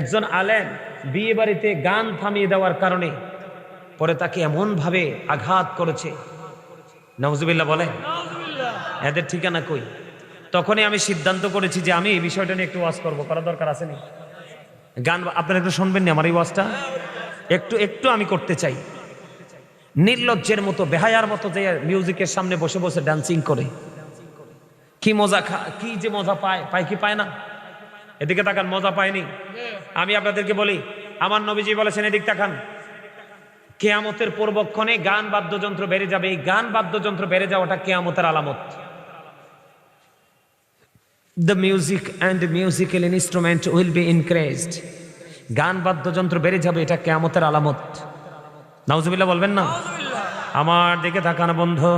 একজন আলেম বিয়ে বাড়িতে গান থামিয়ে দেওয়ার কারণে পরে তাকে এমন ভাবে আঘাত করেছে। নওজুবিল্লাহ বলে এদের ঠিকানা কই? তখনই আমি সিদ্ধান্ত করেছি যে আমি এই বিষয়টা নিয়ে একটু ওয়াজ করব। করার দরকার আছে নি গান আপনারা একটু শুনবেন না আমার এই ওয়াজটা? একটু একটু আমি করতে চাই। নির্লজ্জের মতো বেহায়ার মতো যে মিউজিকের সামনে বসে বসে ডান্সিং করে। কি মজা খা কি যে মজা পায় পায় কি পায় না? এদিকে তাকান, মজা পায়নি আমি আপনাদেরকে বলি, আমার নবীজি বলেছেন, এদিক তাকান। কেয়ামতের পূর্বক্ষণে গান বাদ্যযন্ত্র বেড়ে যাবে। এই গান বাদ্যযন্ত্র বেড়ে যাওয়াটা কেয়ামতের আলামত। The music and musical instrument will be increased গান বাদ্যযন্ত্র বেড়ে যাবে, এটা কেয়ামতের আলামত। নাউজুবিল্লাহ বলবেন না? আমার দিকে তাকান বন্ধু।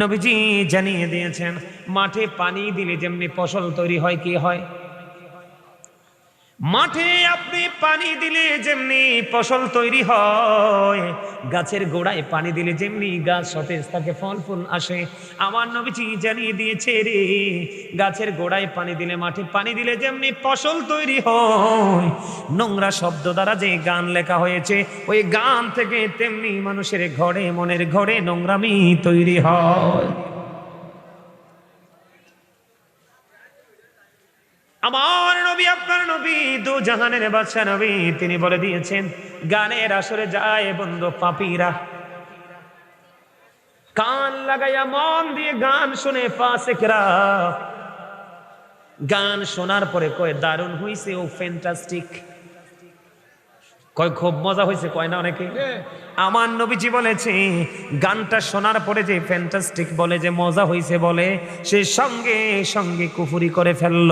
নবীজি জানিয়ে দিয়েছেন, মাঠে পানি দিলে যেমনি ফসল তৈরি হয়, কি হয়? মাঠে আপনি পানি দিলে যেমনি ফসল তৈরি হয়, গাছের গোড়ায় পানি দিলে যেমনি গাছ সতেজ থাকে ফল ফুল আসে। আমার নবীজি জানিয়ে দিয়েছে রে, গাছের গোড়ায় পানি দিলে, মাঠে পানি দিলে যেমনি ফসল তৈরি হয়। নোংরা শব্দ দ্বারা যে গান লেখা হয়েছে, ওই গান থেকে তেমনি মানুষের ঘরে, মনের ঘরে নোংরামি তৈরি হয়। আমার নবী, আপনার নবী, দু জাহানের বাচ্চা নবী, তিনি বলে দিয়েছেন, গানের আসরে যায় বন্ধু পাপিরা। কান লাগাইয়া মন দিয়ে গান শুনে ফাসেকরা। গান শোনার পরে কয়ে, দারুণ হইছে ও ফ্যান্টাস্টিক কয় খুব মজা হয়েছে কয় না অনেকে? আমার নবীজি বলেছে গানটা শোনার পরে যে ফ্যান্টাস্টিক বলে যে মজা হয়েছে বলে সে সঙ্গে সঙ্গে কুফুরি করে ফেলল।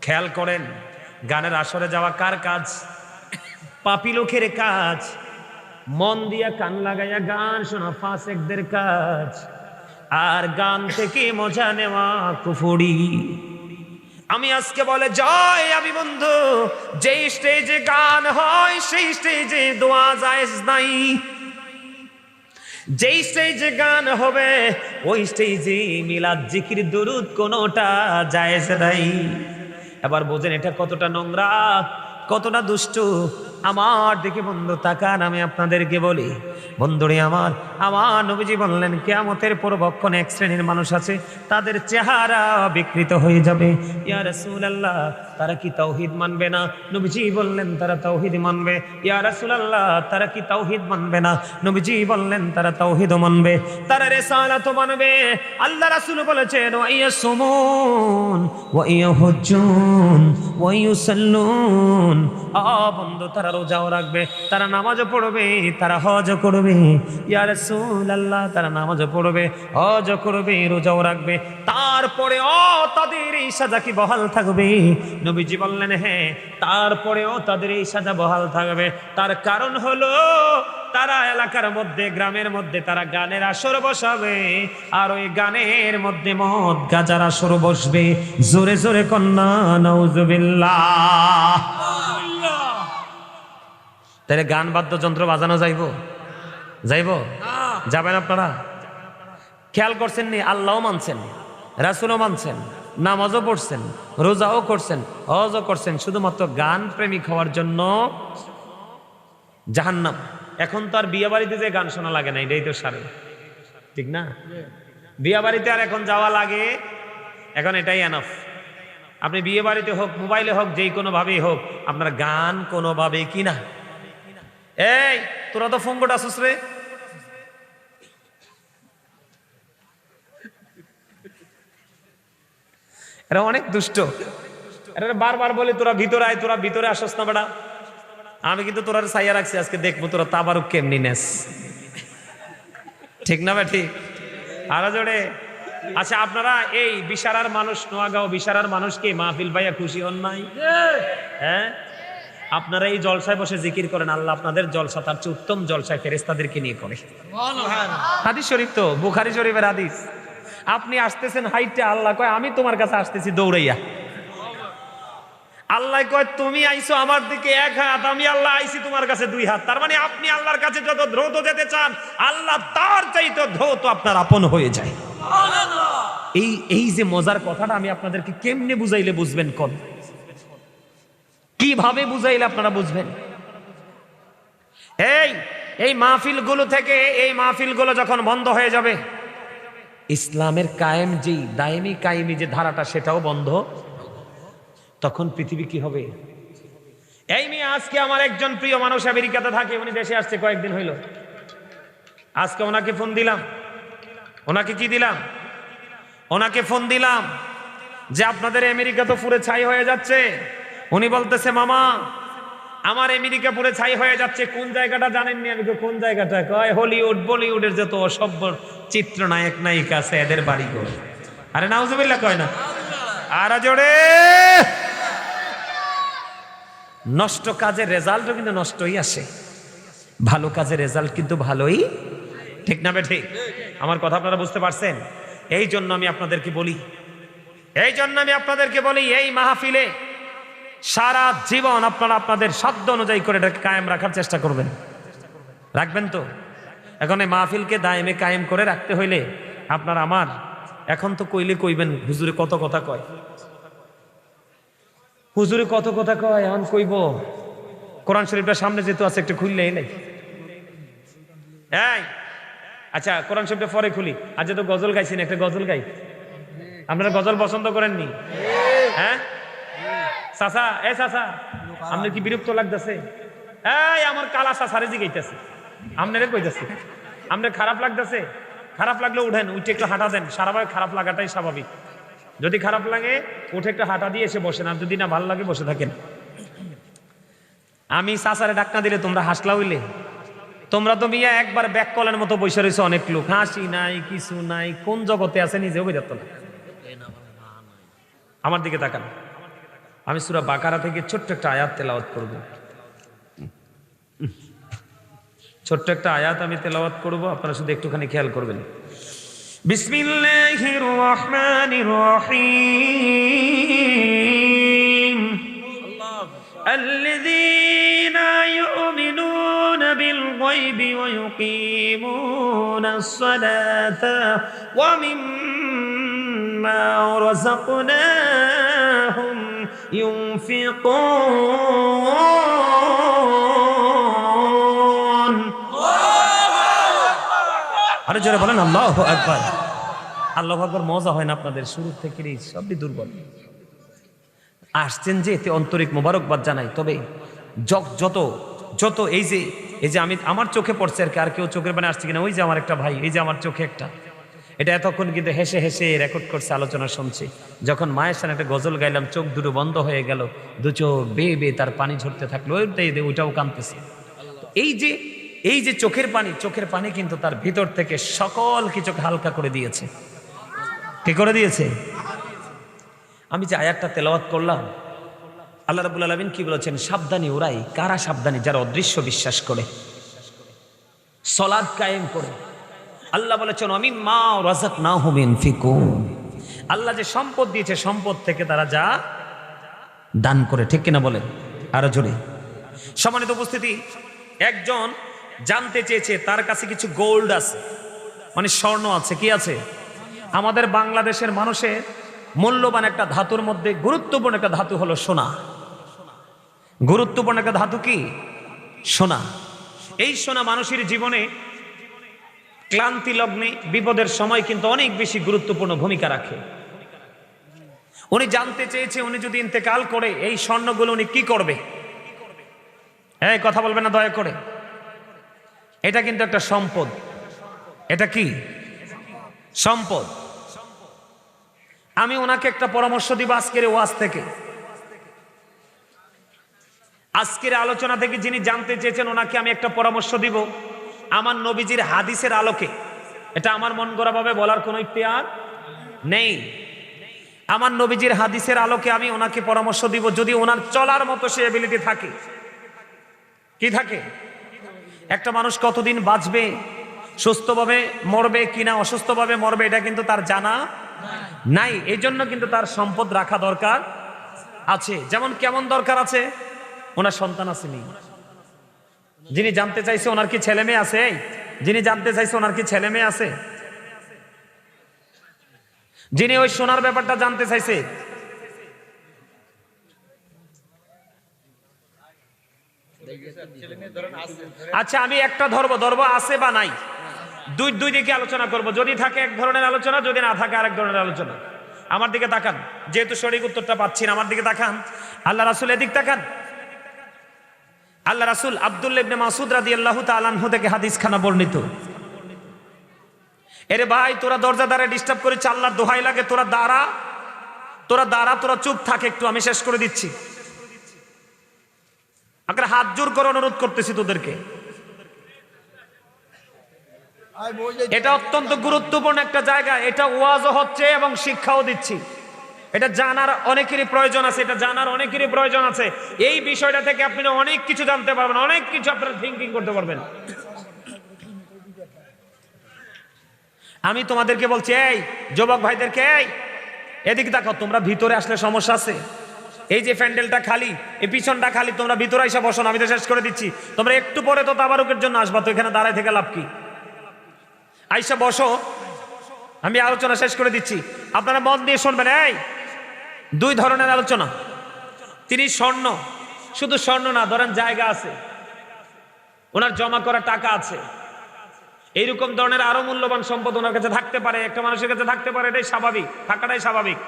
খেয়াল করেন গানের আসরে যাওয়া কার কাজ? পাপি লোকের কাজ। মন দিয়া কান লাগাইয়া গান শোনা ফাসেকদের কাজ। আর গান থেকে মজা নেওয়া কুফুরি। আমি আজকে বলে জয় আমি বন্ধু, যেই স্টেজে গান হয়, সেই স্টেজে দোয়া যায় নাই। যেই স্টেজে গান হবে, ওই স্টেজে মিলাদ জিকির, দুরুদ কোনোটা জায়েজ নাই। এবার বোঝেন এটা কতটা নোংরা, কতটা দুষ্ট আমার দিকে বন্ধু তাকান, আমি আপনাদেরকে বলি, বন্ধুরে আমার আমার নবীজি বললেন, কেয়ামতের পূর্বক্ষণ এক শ্রেণির মানুষ আছে, তাদের চেহারা বিকৃত হয়ে যাবে। ইয়া রাসূলুল্লাহ, তারা কি তৌহিদ মানবে না? নবীজি বললেন, তারা তৌহিদ মানবে। ইয়া রাসূলুল্লাহ, তারা কি তৌহিদ মানবে না? নবীজি বললেন, তারা তাওহীদ মানবে। তারা রিসালাত মানবে। আল্লাহ রাসূল বলেছেন, ওয়া ইয়াসুমুন, ওয়া ইয়াহুজ্জুন। ওয়া ইউসাল্লুন। আ, বন্ধু, তারা রোজাও রাখবে, তারা নামাজও পড়বে, তারা হজও করবে। ইয়া রাসূলুল্লাহ, তারা নামাজও পড়বে, হজও করবে, রোজাও রাখবে। তারপরে ও তাদের এই সাজা কি বহাল থাকবে? নবীজি বললেন হ্যাঁ তারপরেও তাদের এই সাজা বহাল থাকবে। তার কারণ হলো তারা এলাকার মধ্যে, গ্রামের মধ্যে তারা গানের আসর বসাবে। আর ওই গানের মধ্যে মদ গাজার আসর বসবে। জোরে জোরে কন্যা নৌজুবিল্লাহ তাহলে গান বাদ্যযন্ত্র বাজানো যাইব? যাইব? যাবেন আপনারা? খেয়াল করছেন নি? আল্লাহও মানছেন। রাসুলও মানছেন। নামাজও পড়ছেন। রোজাও করছেন। হজও করছেন। শুধুমাত্র গান প্রেমিক হওয়ার জন্য জাহান্নাম। এখন তো আর বিয়ে বাড়িতে যে গান শোনা লাগে না, এটাই তো সারে। ঠিক না? বিয়ে বাড়িতে আর এখন যাওয়া লাগে, এখন এটাই এনাফ আপনি বিয়ে বাড়িতে হোক, মোবাইলে হোক, যেই কোনো ভাবেই হোক, আপনার গান কোনোভাবে কি না? এই, তোরা তো ফোন কোটা আসুস রে। এরা অনেক দুষ্ট। এরা বারবার বলে, তোরা ভিতরে আয়, তোরা ভিতরে আসস না বেটা। আমি কিন্তু তোরা সাইয়া রাখছি আজকে দেখব তোরা তাবারুক কেমনি নেস। ঠিক না ঠিক আরও জোরে। আচ্ছা আপনারা এই বিশারার মানুষ নোয়াগাঁও বিশারার মানুষকে মাহফিল ভাইয়া খুশি হন নাই? হ্যাঁ? আপনারা এই জলসায় বসে জিকির করেন আল্লাহ আপনাদের জলসা তার চেয়ে উত্তম জলসায় ফেরেস্তাদেরকে নিয়ে করে। হাদিস শরীফ তো বুখারি শরীফের হাদিস। আপনি আসতেছেন হাইটে আল্লাহ কয় আমি তোমার কাছে আসতেছি দৌড়াইয়া। আল্লাহ কয় তুমি আইছো আমার দিকে এক হাত আমি আল্লাহ আইছি তোমার কাছে দুই হাত। তার মানে আপনি আল্লাহর কাছে যত দ্রুত যেতে চান আল্লাহ তার চাইতে দ্রুত আপনার আপন হয়ে যায়। এই এই যে মজার কথাটা আমি আপনাদেরকে কেমনে বুঝাইলে বুঝবেন কোন? কীভাবে বুঝাইলে আপনারা বুঝবেন? এই এই মাহফিলগুলো থেকে এই মাহফিলগুলো যখন বন্ধ হয়ে যাবে ইসলামের কায়েম যেই দায়েমি কায়েমি যে ধারাটা সেটাও বন্ধ। তখন পৃথিবী কি হবে? এই মেয়ে আজকে আমার একজন প্রিয় মানুষ আমেরিকাতে থাকে উনি দেশে আসছে কয়েকদিন হইল। আজকে ওনাকে ফোন দিলাম। ওনাকে কি দিলাম? ওনাকে ফোন দিলাম যে আপনাদের আমেরিকা তো পুরে ছাই হয়ে যাচ্ছে। উনি বলতেছে মামা আমার আমেরিকা পুরে ছাই হয়ে যাচ্ছে। কোন জায়গাটা জানেননি আমি কই, কোন জায়গাটা? কয় হলিউড বলিউডের যত অসভ্য চিত্রনায়ক নায়িকা আছে এদের বাড়ি গো। আরে নাউজুবিল্লাহ কয় না? আর জোরে! নষ্ট কাজের রেজাল্টও কিন্তু নষ্টই আসে। ভালো কাজের রেজাল্ট কিন্তু ভালোই। ঠিক না বে ঠিক আমার কথা আপনারা বুঝতে পারছেন? এই জন্য আমি আপনাদেরকে বলি, এই জন্য আমি আপনাদেরকে বলি, এই মাহফিলে সারা জীবন আপনারা আপনাদের সাধ্য অনুযায়ী করে এটাকে কায়েম রাখার চেষ্টা করবেন। রাখবেন তো? এখন এই মাহফিলকে দায়েমে কায়েম করে রাখতে হইলে আপনার আমার, এখন তো কইলে কইবেন, হুজুরে কত কথা কয়? হুজুরে কত কথা কয় এখন কইব? কোরআন শরীফটা সামনে যেহেতু আছে, একটু খুললে এলে এই আচ্ছা কোরআন শরীফটা পরে খুলি। আজ তো গজল গাইছেন একটা গজল গাই। আপনারা গজল পছন্দ করেননি? হ্যাঁ? চাচা, এ চাচা, আপনার কি বিরক্ত লাগতেছে? এই, আমার কালা চাচারে জি গাইতেছে। আপনারে কইতেছে, আপনার খারাপ লাগতেছে? খারাপ লাগলে উঠেন, উঠে একটু হাঁটা দেন। সারাবার খারাপ লাগাটাই স্বাভাবিক। যদি খারাপ লাগে, উঠে একটু হাঁটা দিয়ে এসে বসেন, আর যদি না ভালো লাগে, বসে থাকেন। আমি সাসারে ডাক না দিলে তোমরা হাসলা হইলে। তোমরা তো মিয়া একবার ব্যাক কলের মতো বসে রয়েছে অনেক লোক। হাসি নাই, কিছু নাই, কোন জগতে আছে নিজেও বেরত না। আমার দিকে তাকান। আমি সুরা বাকারা থেকে ছোট্ট একটা আয়াত তেলাওয়াত করব। ছোট্ট একটা আয়াত আমি তেলাওয়াত করব, আপনারা শুধু একটুখানি খেয়াল করবেন। بسم الله الرحمن الرحيم. الذين يؤمنون بالغيب ويقيمون الصلاة ومما رزقناهم ينفقون. জোরে বলেন, আল্লাহ একবার আল্লাহ একবার মজা হয় না আপনাদের? শুরু থেকে এই সবই দুর্বল। আসছেন যে এতে অন্তরিক মোবারকবাদ জানাই। তবে য- যত যত এই যে এই যে আমি, আমার চোখে পড়ছে আর কি, আর কেউ চোখের বানে আসছে কিনা, ওই যে আমার একটা ভাই, এই যে আমার চোখে একটা। এটা এতক্ষণ কিন্তু হেসে হেসে রেকর্ড করছে, আলোচনা শুনছে। যখন মায়ের সামনে একটা গজল গাইলাম, চোখ দুটো বন্ধ হয়ে গেল, দু চোখ বেয়ে বেয়ে তার পানি ঝরতে থাকল, ওইটাই ওইটাও কাঁদতেছে এই যে এই যে চোখের পানি চোখের পানি কিন্তু তার ভিতর থেকে সকল কিছুকে হালকা করে দিয়েছে। কি করে দিয়েছে? আমি যে আয়াতটা তেলাওয়াত করলাম, আল্লাহ রাবুল আলমিন কি বলেছেন? সাবধানী ওরাই, কারা সাবধানী? যারা অদৃশ্য বিশ্বাস করে। সলাদ কায়েম করে। আল্লাহ বলেছেন আমি মা রাজাক না হুমিন ফিকুন আল্লাহ যে সম্পদ দিয়েছে, সম্পদ থেকে তারা যা দান করে। ঠিক কিনা বলেন? আরও জোরে। সমানিত উপস্থিতি, একজন জানতে চেয়েছে, তার কাছে কিছু গোল্ড আছে। মানে স্বর্ণ আছে, কি আছে? আমাদের বাংলাদেশের মানুষের মূল্যবান একটা ধাতুর মধ্যে গুরুত্বপূর্ণ একটা ধাতু হলো সোনা। গুরুত্বপূর্ণ একটা ধাতু কি? সোনা। এই সোনা মানুষের জীবনে ক্লান্তি, লগ্নে, বিপদের সময় কিন্তু অনেক বেশি গুরুত্বপূর্ণ ভূমিকা রাখে। উনি জানতে চেয়েছে, উনি যদি ইন্তেকাল করে, এই স্বর্ণগুলো উনি কি করবে? হ্যাঁ কথা বলবেন না, দয়া করে। এটা কিন্তু একটা সম্পদ। এটা কি? সম্পদ। আমি ওনাকে একটা পরামর্শ দিব আজকের ওয়াজ থেকে। আজকের আলোচনা থেকে যিনি জানতে চেয়েছেন, ওনাকে আমি একটা পরামর্শ দিব। আমার নবীজির হাদিসের আলোকে। এটা আমার মন গড়া ভাবে বলার কোনো ইতিহার নেই। আমার নবীজির হাদিসের আলোকে আমি ওনাকে পরামর্শ দিব। যদি ওনার চলার মতো সে এবিলিটি থাকে। কি থাকে? একটা মানুষ কতদিন বাঁচবে, সুস্থভাবে মরবে কিনা অসুস্থভাবে মরবে, এটা কিন্তু তার জানা নাই। এই জন্য কিন্তু তার সম্পদ রাখা দরকার আছে। যেমন কেমন দরকার আছে? ওনার সন্তান আছে নেই যিনি জানতে চাইছে ওনার কি ছেলে মেয়ে আছে? যিনি জানতে চাইছে ওনার কি ছেলে মেয়ে আছে? যিনি ওই সোনার ব্যাপারটা জানতে চাইছে আচ্ছা আমি একটা ধরবো ধরবো আছে বা নাই? দুই দুই দিকে আলোচনা করব। যদি থাকে এক ধরনের আলোচনা, যদি না থাকে আরেক ধরনের আলোচনা। আমার দিকে তাকান। যেহেতু সঠিক উত্তরটা পাচ্ছি না, আমার দিকে তাকান। আল্লাহ রাসুল এদিক তাকান। আল্লাহ রাসুল আব্দুল ইবনে মাসুদ রাদি আল্লাহ তালানহু থেকে হাদিস খানা বর্ণিত। এরে ভাই, তোরা দরজা দ্বারা ডিস্টার্ব করে চাল্লার দোহাই লাগে, তোরা দাঁড়া। তোরা দাঁড়া, তোরা চুপ থাক একটু, আমি শেষ করে দিচ্ছি। আপনার হাত জোর করে অনুরোধ করতেছি তোদেরকে। এটা অত্যন্ত গুরুত্বপূর্ণ একটা জায়গা। এটা ওয়াজও হচ্ছে এবং শিক্ষাও দিচ্ছি। এটা জানার অনেকেরই প্রয়োজন আছে এটা জানার অনেকেরই প্রয়োজন আছে। এই বিষয়টা থেকে আপনি অনেক কিছু জানতে পারবেন অনেক কিছু আপনারা থিঙ্কিং করতে পারবেন। আমি তোমাদেরকে বলছি এই যুবক ভাইদেরকে এই এদিকে দেখো তোমরা ভিতরে আসলে সমস্যা আছে। এই যে প্যান্ডেলটা খালি, এই পিছনটা খালি, তোমরা ভিতরে এসে বসো আমি তো শেষ করে দিচ্ছি। তোমরা একটু পরে তো তাবারুকের জন্য আসবা, তো এখানে দাঁড়ায় থেকে লাভ কি? আইসা বসো, আমি আলোচনা শেষ করে দিচ্ছি। আপনারা মন দিয়ে শুনবেন, এই, দুই ধরনের আলোচনা। তিনি স্বর্ণ, শুধু স্বর্ণ না, ধরেন জায়গা আছে। ওনার জমা করা টাকা আছে। এইরকম ধরনের আরও মূল্যবান সম্পদ ওনার কাছে থাকতে পারে, একটা মানুষের কাছে থাকতে পারে, এটাই স্বাভাবিক, থাকাটাই স্বাভাবিক।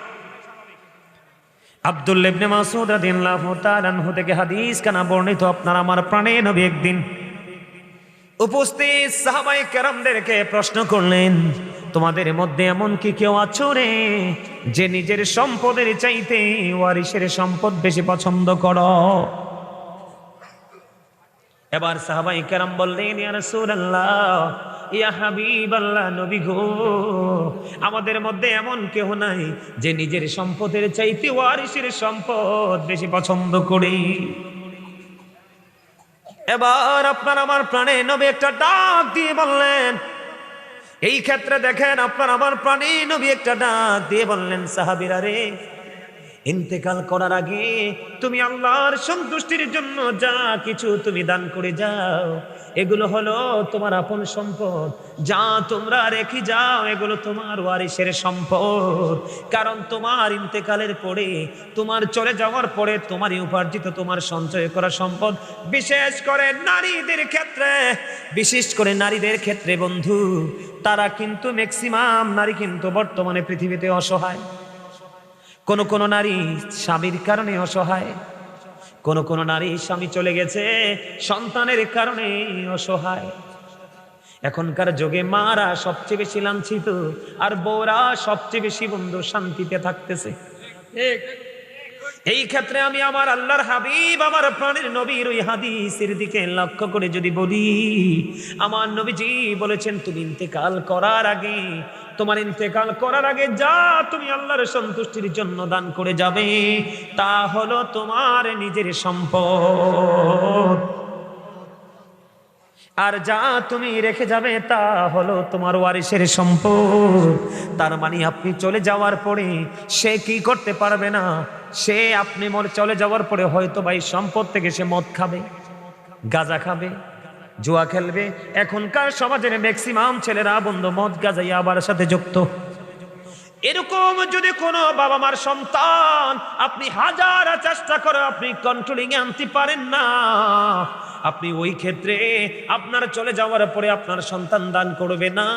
আব্দুল ইবনে মাসুদ রাদিয়াল্লাহু তাআলা আনহু থেকে হাদিস কানা বর্ণিত, আপনার আমার প্রাণে নবী একদিন উপস্থিত সাহাবাই কেরামদেরকে প্রশ্ন করলেন, তোমাদের মধ্যে এমন কি কেউ আছো রে যে নিজের সম্পদের চাইতে ওয়ারিসের সম্পদ বেশি পছন্দ করো? এবার সাহাবাই কেরাম বললেন গো, আমাদের মধ্যে এমন কেউ নাই যে নিজের সম্পদের চাইতে ওয়ারিসের সম্পদ বেশি পছন্দ করি। এবার আপনার আমার প্রাণে নবী একটা ডাক দিয়ে বললেন, এই ক্ষেত্রে দেখেন, আপনার আমার প্রাণে নবী একটা ডাক দিয়ে বললেন, সাহাবিরা রে ইন্তেকাল করার আগে তুমি আল্লাহর সন্তুষ্টির জন্য যা কিছু তুমি দান করে যাও, এগুলো হলো তোমার আপন সম্পদ। যা তোমরা রেখে যাও, এগুলো তোমার ওয়ারিসের সম্পদ। কারণ তোমার ইন্তেকালের পরে, তোমার চলে যাওয়ার পরে তোমারই উপার্জিত তোমার সঞ্চয় করা সম্পদ। বিশেষ করে নারীদের ক্ষেত্রে, বিশেষ করে নারীদের ক্ষেত্রে বন্ধু, তারা কিন্তু ম্যাক্সিমাম নারী কিন্তু বর্তমানে পৃথিবীতে অসহায়। কোন কোন নারী স্বামীর কারণে অসহায় কোন কোন নারী স্বামী চলে গেছে সন্তানের কারণে অসহায়। এখনকার যুগে মারা সবচেয়ে বেশি লাঞ্ছিত আর বউরা সবচেয়ে বেশি বন্ধু শান্তিতে থাকতেছে। এই ক্ষেত্রে আমি আমার আল্লাহর হাবিব আমার প্রাণের নবীর ওই হাদিসের দিকে লক্ষ্য করে যদি বলি আমার নবীজি বলেছেন তুমি ইন্তেকাল করার আগে তোমার ইন্তেকাল করার আগে যা তুমি আল্লাহর সন্তুষ্টির জন্য দান করে যাবে, তা হলো তোমার নিজের সম্পদ। আর যা তুমি রেখে যাবে, তা হলো তোমার ওয়ারিসের সম্পদ। তার মানে আপনি চলে যাওয়ার পরে সে কি করতে পারবে না? সে আপনি মরে চলে যাওয়ার পরে হয়তো ভাই সম্পদ থেকে সে মদ খাবে, গাঁজা খাবে জুয়া খেলবে। এখনকার সমাজের ম্যাক্সিমাম ছেলেরা বন্ধু মদ গাঁজাই আবার সাথে যুক্ত। এরকম যদি কোনো বাবা মার সন্তান আপনি হাজার চেষ্টা করে আপনি কন্ট্রোলিং এ আনতে পারেন না, আপনি ওই ক্ষেত্রে আপনার চলে যাওয়ার পরে আপনার সন্তান দান করবে না।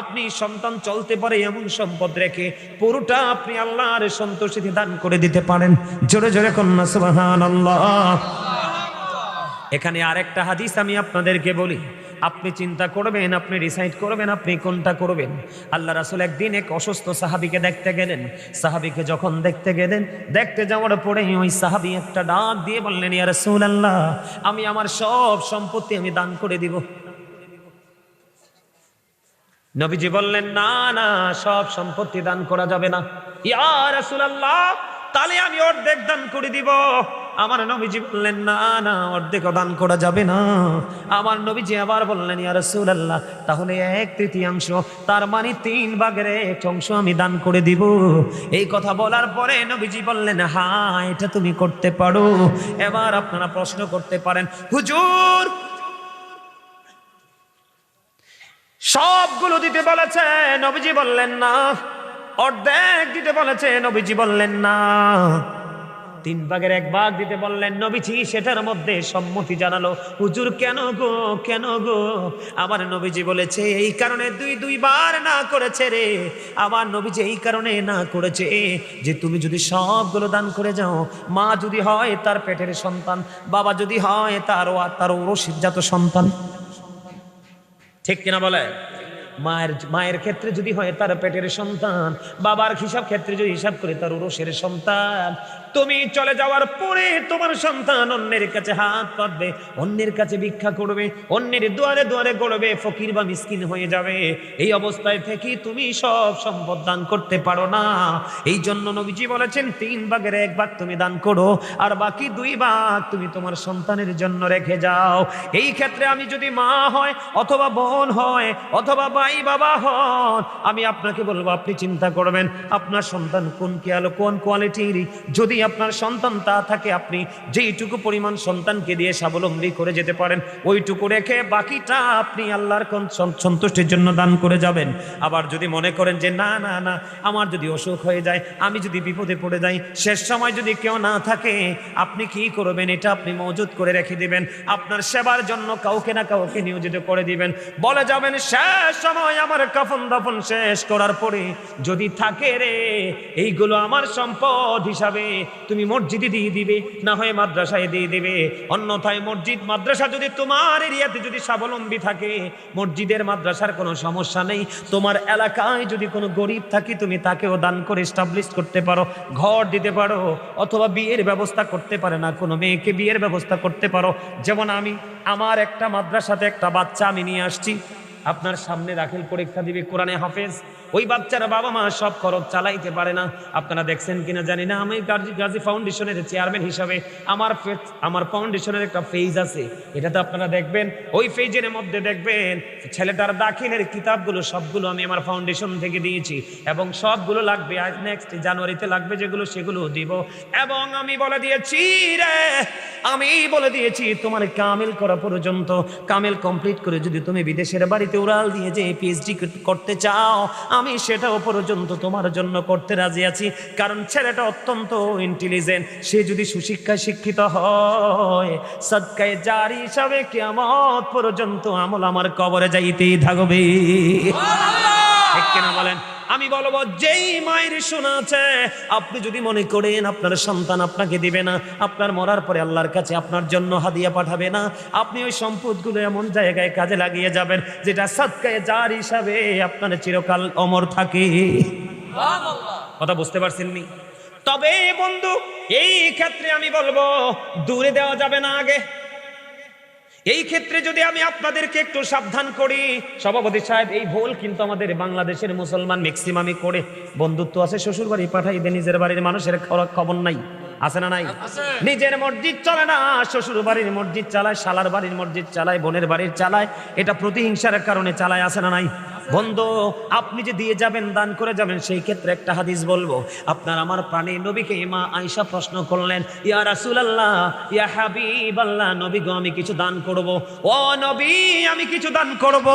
আপনি সন্তান চলতে পারে এমন সম্পদ রেখে, পুরোটা আপনি আল্লাহর সন্তোষিতে দান করে দিতে পারেন। জোরে জোরে কন্যা সুবহান এখানে আরেকটা হাদিস আমি আপনাদেরকে বলি। আপনি চিন্তা করবেন, আপনি ডিসাইড করবেন, আপনি কোনটা করবেন। আল্লাহ রাসুল একদিন এক অসুস্থ সাহাবিকে দেখতে গেলেন। সাহাবিকে যখন দেখতে গেলেন, দেখতে যাওয়ার পরে ওই সাহাবি একটা ডাক দিয়ে বললেন, ইয়া রাসূল আল্লাহ আমি আমার সব সম্পত্তি আমি দান করে দিব। নবীজি বললেন, না না, সব সম্পত্তি দান করা যাবে না। ইয়া রাসূলুল্লাহ, তাহলে আমি অর্ধেক দান করে দিব। আমার নবীজি বললেন, না না, অর্ধেক দান করা যাবে না। আমার নবীজি আবার বললেন, ইয়া রাসূলুল্লাহ, তাহলে এক তৃতীয়াংশ, তার মানে তিন ভাগের এক অংশ আমি দান করে দিব। এই কথা বলার পরে নবীজি বললেন হ্যাঁ এটা তুমি করতে পারো। এবার আপনারা প্রশ্ন করতে পারেন, হুজুর, সবগুলো দিতে বলেছে? নবীজি বললেন, না। অর্ধেক দিতে বলেছে, নবীজি বললেন, না। তিন ভাগের এক ভাগ দিতে বললেন, নবীজি, সেটার মধ্যে সম্মতি জানালো। হুজুর, কেন গো কেন গো? আমার নবীজি বলেছে, এই কারণে দুই দুইবার না করেছে রে। আমার নবীজি এই কারণে না করেছে যে, তুমি যদি সবগুলো দান করে যাও, মা যদি হয় তার পেটের সন্তান, বাবা যদি হয় তার তার ওরসিজাত সন্তান। ঠিক কিনা বলে? মায়ের মায়ের ক্ষেত্রে যদি হয় তার পেটের সন্তান, বাবার হিসাব ক্ষেত্রে যদি হিসাব করে তার উরসের সন্তান। তুমি চলে যাওয়ার পরে তোমার সন্তান অন্যের কাছে হাত পাতবে, অন্যের কাছে ভিক্ষা করবে, অন্যের দুয়ারে দুয়ারে গড়বে, ফকির বা মিসকিন হয়ে যাবে। এই অবস্থায় থেকে তুমি সব সম্পদ দান করতে পারো না। এই জন্য নবীজি বলেছেন, তিন ভাগের এক ভাগ তুমি দান করো, আর বাকি দুই ভাগ তুমি তোমার সন্তানের জন্য রেখে যাও। এই ক্ষেত্রে আমি যদি মা হয়, অথবা বোন হয়, অথবা ভাই বাবা হন, আমি আপনাকে বলব, আপনি চিন্তা করবেন, আপনার সন্তান কোন কি আলো কোন কোয়ালিটির? যদি আপনার সন্তান তা থাকে, আপনি যেইটুকু পরিমাণ সন্তানকে দিয়ে স্বাবলম্বী করে যেতে পারেন, ওইটুকু রেখে বাকিটা আপনি আল্লাহর সন্তুষ্টির জন্য দান করে যাবেন। আবার যদি মনে করেন যে, না না না, আমার যদি অসুখ হয়ে যায়, আমি যদি বিপদে পড়ে যাই, শেষ সময় যদি কেউ না থাকে, আপনি কি করবেন? এটা আপনি মজুদ করে রেখে দিবেন। আপনার সেবার জন্য কাউকে না কাউকে নিয়োজিত করে দিবেন। বলে যাবেন, শেষ সময় আমার কাফন দাফন শেষ করার পরে যদি থাকে রে, এইগুলো আমার সম্পদ হিসাবে তুমি মসজিদে দিয়ে দিবে, না হয় মাদ্রাসায় দিয়ে দিবে। অন্যথায় মসজিদ, মাদ্রাসা যদি তোমার এরিয়াতে যদি স্বাবলম্বী থাকে, মসজিদের, মাদ্রাসার কোনো সমস্যা নেই। তোমার এলাকায় যদি কোনো গরিব থাকে, তুমি তাকেও দান করে এস্টাবলিশ করতে পারো, ঘর দিতে পারো, অথবা বিয়ের ব্যবস্থা করতে পারে না, কোনো মেয়েকে বিয়ের ব্যবস্থা করতে পারো। যেমন আমি, আমার একটা মাদ্রাসাতে একটা বাচ্চা আমি নিয়ে আসছি। আপনার সামনে দাখিল পরীক্ষা দিবে কোরআনে হাফেজ। ওই বাচ্চার বাবা মা সব খরচ চালাইতে পারে না। আপনারা দেখছেন কিনা জানি না, আমি গাজী গাজী ফাউন্ডেশনের চেয়ারম্যান হিসাবে আমার আমার ফাউন্ডেশনের একটা ফেজ আছে। এটা তো আপনারা দেখবেন। ওই ফেজের মধ্যে দেখবেন ছেলেটার দাখিলের কিতাবগুলো, সবগুলো আমি আমার ফাউন্ডেশন থেকে দিয়েছি এবং সবগুলো লাগবে আজ নেক্সট জানুয়ারিতে লাগবে যেগুলো সেগুলো দিব। এবং আমি বলে দিয়েছি, রে, আমি বলে দিয়েছি, তোমার কামিল করা পর্যন্ত, কামিল কমপ্লিট করে যদি তুমি বিদেশের বাড়িতে উড়াল দিয়ে যে পিএইচডি করতে চাও আমি সেটাও পর্যন্ত তোমার জন্য করতে রাজি আছি। কারণ ছেলেটা অত্যন্ত ইন্টেলিজেন্ট সে যদি সুশিক্ষায় শিক্ষিত হয় সৎকায় জারি হিসাবে কেমন পর্যন্ত আমল আমার কবরে যাইতেই থাকবে। ঠিক কিনা বলেন? আমি বলব, যেই মায়ের শোনা আছে, আপনি যদি মনে করেন আপনার সন্তান আপনাকে দিবে না, আপনার মরার পরে আল্লাহর কাছে আপনার জন্য হাদিয়া পাঠাবে না, আপনি ওই সম্পদগুলো এমন জায়গায় কাজে লাগিয়ে যাবেন যেটা সৎকায় যার হিসাবে আপনার চিরকাল অমর থাকে। কথা বুঝতে পারছেন নি তবে বন্ধু, এই ক্ষেত্রে আমি বলব, দূরে দেওয়া যাবে না আগে। এই ক্ষেত্রে যদি আমি আপনাদেরকে একটু সাবধান করি সভাপতি সাহেব এই ভুল কিন্তু আমাদের বাংলাদেশের মুসলমান ম্যাক্সিমামই করে। বন্ধুত্ব আছে শ্বশুর বাড়ি পাঠাই দেয় নিজের বাড়ির মানুষের খবর- খবর নাই। আছে না নাই? নিজের মসজিদ চলে না শ্বশুর বাড়ির মসজিদ চালায় শালার বাড়ির মসজিদ চালায় বোনের বাড়ির চালায় এটা প্রতিহিংসার কারণে চালায় আছে না নাই? বন্ধু, আপনি যে দিয়ে যাবেন, দান করে যাবেন, সেই ক্ষেত্রে একটা হাদিস বলব। আপনার আমার প্রাণী নবীকে মা আয়সা প্রশ্ন করলেন, ইয়া রাসুল আল্লাহ ইয়া হাবিব আল্লাহ নবী গো, আমি কিছু দান করব? ও নবী, আমি কিছু দান করব।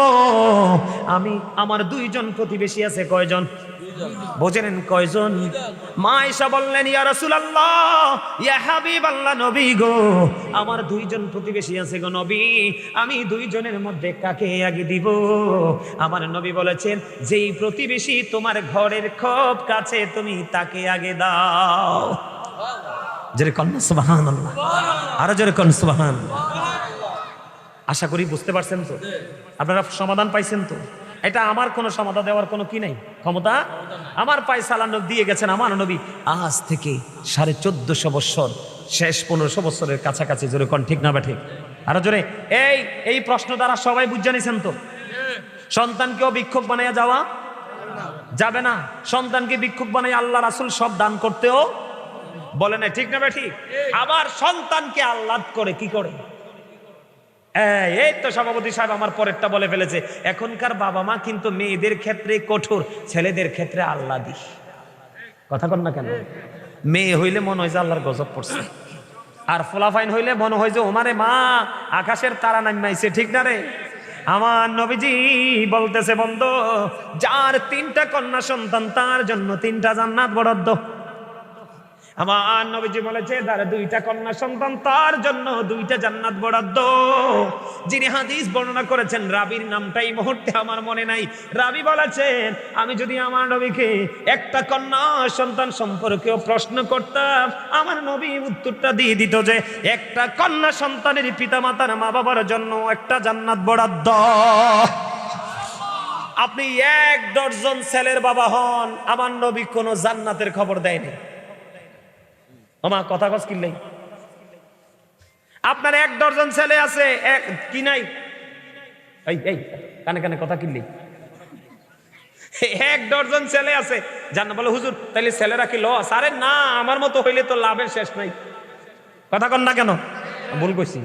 আমি, আমার দুইজন প্রতিবেশী আছে, কয়জন? বোঝেন কয়জন? মা আয়সা বললেন ইয়া রাসুল আল্লাহ ইয়া নবী গো আমার দুইজন প্রতিবেশী আছে গো নবী আমি দুইজনের মধ্যে কাকে আগে দিব? আমার নবী বলেছেন যেই প্রতিবেশী তোমার ঘরের খুব কাছে তুমি তাকে আগে দাও। জোরে কন্যা সুবাহান আল্লাহ আরও জোরে কন সুবাহান আশা করি বুঝতে পারছেন তো? আপনারা সমাধান পাইছেন তো? এটা আমার কোনো সমাধান দেওয়ার কোনো কি নেই? ক্ষমতা? আমার পায়সালা নবী দিয়ে গেছেন আমার নবী। আজ থেকে সাড়ে চোদ্দশো বৎসর শেষ পনেরোশো বৎসরের কাছাকাছি জোরে কন ঠিক না বা ঠিক? আরও জোরে এই এই প্রশ্ন দ্বারা সবাই বুঝে নিছেন তো? সন্তানকেও বিক্ষোভ বানাইয়া যাওয়া যাবে না। সন্তানকে বিক্ষোভ বানাই আল্লাহ রাসুল সব দান করতেও বলে না ঠিক না ঠিক। আবার সন্তানকে আহ্লাদ করে কি করে? এই, এই তো সভাপতি সাহেব আমার পরেরটা বলে ফেলেছে। এখনকার বাবা মা কিন্তু মেয়েদের ক্ষেত্রে কঠোর ছেলেদের ক্ষেত্রে আল্লাদি কথা কন না কেন? মেয়ে হইলে মনে হয় যে আল্লাহর গজব পড়ছে। আর ফোলাফাইন হইলে মনে হয় যে ওমারে মা আকাশের তারা নামাইছে ঠিক না রে? আমার নবীজি বলতেছে বন্ধ যার তিনটা কন্যা সন্তান তার জন্য তিনটা জান্নাত বরাদ্দ। আমার নবীজি বলেছে তার দুইটা কন্যা সন্তান, তার জন্য দুইটা জান্নাত বরাদ্দ। যিনি হাদিস বর্ণনা করেছেন, রাবির নামটা এই মুহূর্তে আমার মনে নাই। রাবি বলেছেন, আমি যদি আমার নবীকে একটা কন্যা সন্তান সম্পর্কেও প্রশ্ন করতাম, আমার নবী উত্তরটা দিয়ে দিত যে, একটা কন্যা সন্তানের পিতামাতার মা বাবার জন্য একটা জান্নাত বরাদ্দ। আপনি এক দশজন ছেলের বাবা হন, আমার নবী কোনো জান্নাতের খবর দেয়নি। আমা কথা কস কিনলেই। আপনার এক দশজন ছেলে আছে, এক, কি নাই? এই এই, কানে কানে কথা কিনলি এক দশজন ছেলে আছে, জান বলে, হুজুর, তাইলে ছেলেরা কি লস? আরে না, আমার মতো হইলে তো লাভের শেষ নাই। কথা কন না কেন? ভুল কইছি।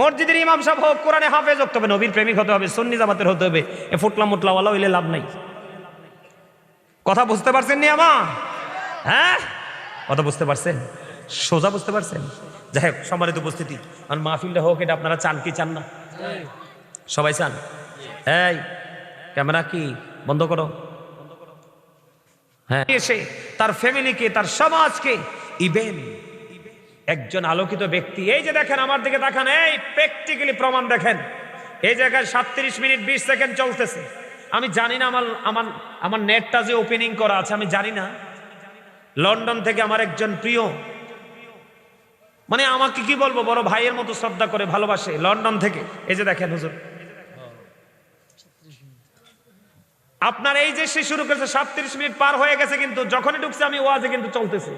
মসজিদের ইমাম সাহেব হোক, কোরআনে হাফেজ হতে হবে নবীর প্রেমিক হতে হবে, সন্নি জামাতের হতে হবে। এ ফুটলা মুটলাওয়ালা হইলে লাভ নাই। কথা বুঝতে পারছেন নি আমা? হ্যাঁ? কথা বুঝতে পারছেন? সোজা বুঝতে পারছেন? যাই হোক, সম্মানিত উপস্থিতি। আর মাহফিলটা হোক, এটা আপনারা চান কি চান না? সবাই চান? এই, ক্যামেরা কি বন্ধ করো? হ্যাঁ। এসে তার ফ্যামিলিকে, তার সমাজকে ইভেন একজন আলোকিত ব্যক্তি, এই যে দেখেন, আমার দিকে দেখান এই প্র্যাকটিক্যালি প্রমাণ দেখেন। এই জায়গায় সাতত্রিশ মিনিট, বিশ সেকেন্ড চলতেছে। আমি জানি না আমার আমার আমার নেটটা যে ওপেনিং করা আছে, আমি জানি না। লন্ডন থেকে আমার একজন প্রিয়। মানে আমাকে কি বলব বড় ভাইয়ের মতো শ্রদ্ধা করে ভালোবাসে লন্ডন থেকে। এই যে দেখেন হুজুর। আপনার এই যে সে শুরু করেছে সাতত্রিশ মিনিট পার হয়ে গেছে কিন্তু যখনই ঢুকছে আমি ওয়াজে কিন্তু চলতেছে।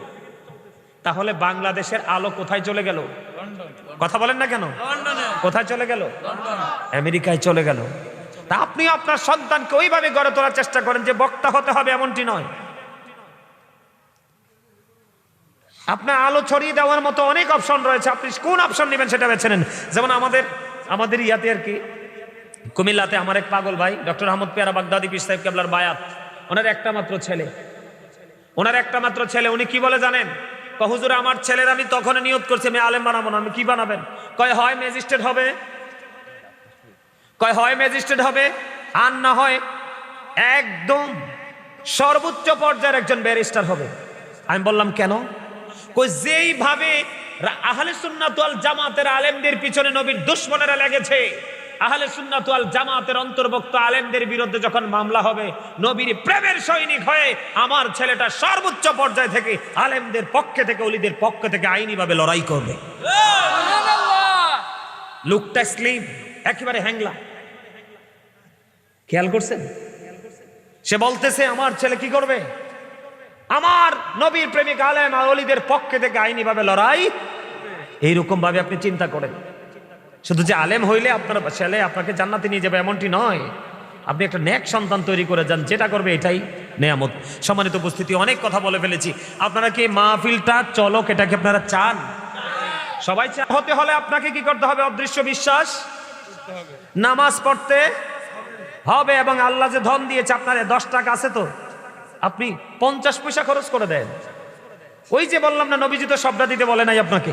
তাহলে বাংলাদেশের আলো কোথায় চলে গেল? কথা বলেন না কেন? কোথায় চলে গেল? আমেরিকায় চলে গেল। তা আপনি আপনার সন্তানকে ওইভাবে গড়ে তোলার চেষ্টা করেন যে বক্তা হতে হবে এমনটি নয়। আপনার আলো ছড়িয়ে দেওয়ার মতো অনেক অপশন রয়েছে। আপনি কোন অপশন নেবেন সেটা বেছে নেন। যেমন আমাদের আমাদের ইয়াতে আর কি, কুমিল্লাতে আমার এক পাগল ভাই, ডক্টর আহমদ পেয়ারা বাগদাদি পিস সাহেব কেবলার বায়াত। ওনার একটা মাত্র ছেলে। ওনার একটা মাত্র ছেলে। উনি কি বলে জানেন? হুজুর, আমার ছেলের আমি তখন নিয়োগ করছি, আমি আলেম বানাবো না। আমি কি বানাবেন? কয়, হয় ম্যাজিস্ট্রেট হবে। কয়, হয় ম্যাজিস্ট্রেট হবে। আর না হয় একদম সর্বোচ্চ পর্যায়ের একজন ব্যারিস্টার হবে। আমি বললাম, কেন? কই যেইভাবে আহলে সুন্নাত ওয়াল জামাতের আলেমদের পিছনে নবীর দুশ্মনেরা লেগেছে আহলে সুন্নাত ওয়াল জামাতের অন্তর্ভুক্ত আলেমদের বিরুদ্ধে যখন মামলা হবে নবীর প্রেমের সৈনিক হয়ে আমার ছেলেটা সর্বোচ্চ পর্যায় থেকে আলেমদের পক্ষে থেকে অলিদের পক্ষ থেকে আইনিভাবে লড়াই করবে। লুকটা স্লিম একেবারে হ্যাংলা। খেয়াল করছেন? সে বলতেছে আমার ছেলে কি করবে? আমার নবীর প্রেমিক আলেম আর অলিদের পক্ষে থেকে আইনিভাবে লড়াই। এইরকম ভাবে আপনি চিন্তা করেন। শুধু যে আলেম হইলে আপনার ছেলে আপনাকে জান্নাতে নিয়ে যাবে এমনটি নয়। আপনি একটা ন্যাক সন্তান তৈরি করে যান, যেটা করবে এটাই নেয়ামত। সম্মানিত উপস্থিতি, অনেক কথা বলে ফেলেছি। আপনারা কি মাহফিলটা চলক, এটাকে আপনারা চান? সবাই চান। হতে হলে আপনাকে কি করতে হবে? অদৃশ্য বিশ্বাস? নামাজ পড়তে হবে। এবং আল্লাহ যে ধন দিয়েছে, আপনার দশ টাকা আছে তো। আপনি পঞ্চাশ পয়সা খরচ করে দেন। ওই যে বললাম না, নবীজি তো সবটা দিতে বলে নাই আপনাকে।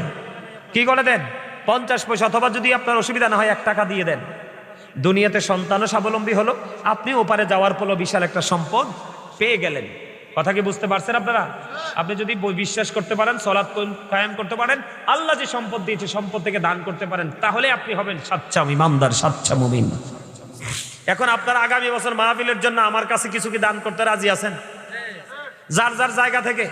কি করে দেন? পঞ্চাশ পয়সা, অথবা যদি আপনার অসুবিধা না হয়, এক টাকা দিয়ে দেন। দুনিয়াতে সন্তানও স্বাবলম্বী হলো, আপনি ওপারে যাওয়ার পর বিশাল একটা সম্পদ পেয়ে গেলেন। কথা কি বুঝতে পারছেন আপনারা? আপনি যদি বিশ্বাস করতে পারেন, সলাৎ কায়েম করতে পারেন, আল্লাহ যে সম্পদ দিয়েছে, সম্পদ থেকে দান করতে পারেন, তাহলে আপনি হবেন সাচ্চা ইমানদার সাচ্চা এখন আপনারা আগামী বছর মাহফিলের জন্য আমার কাছে কিছু কি দান করতে রাজি আছেন? যার যার জায়গা থেকে।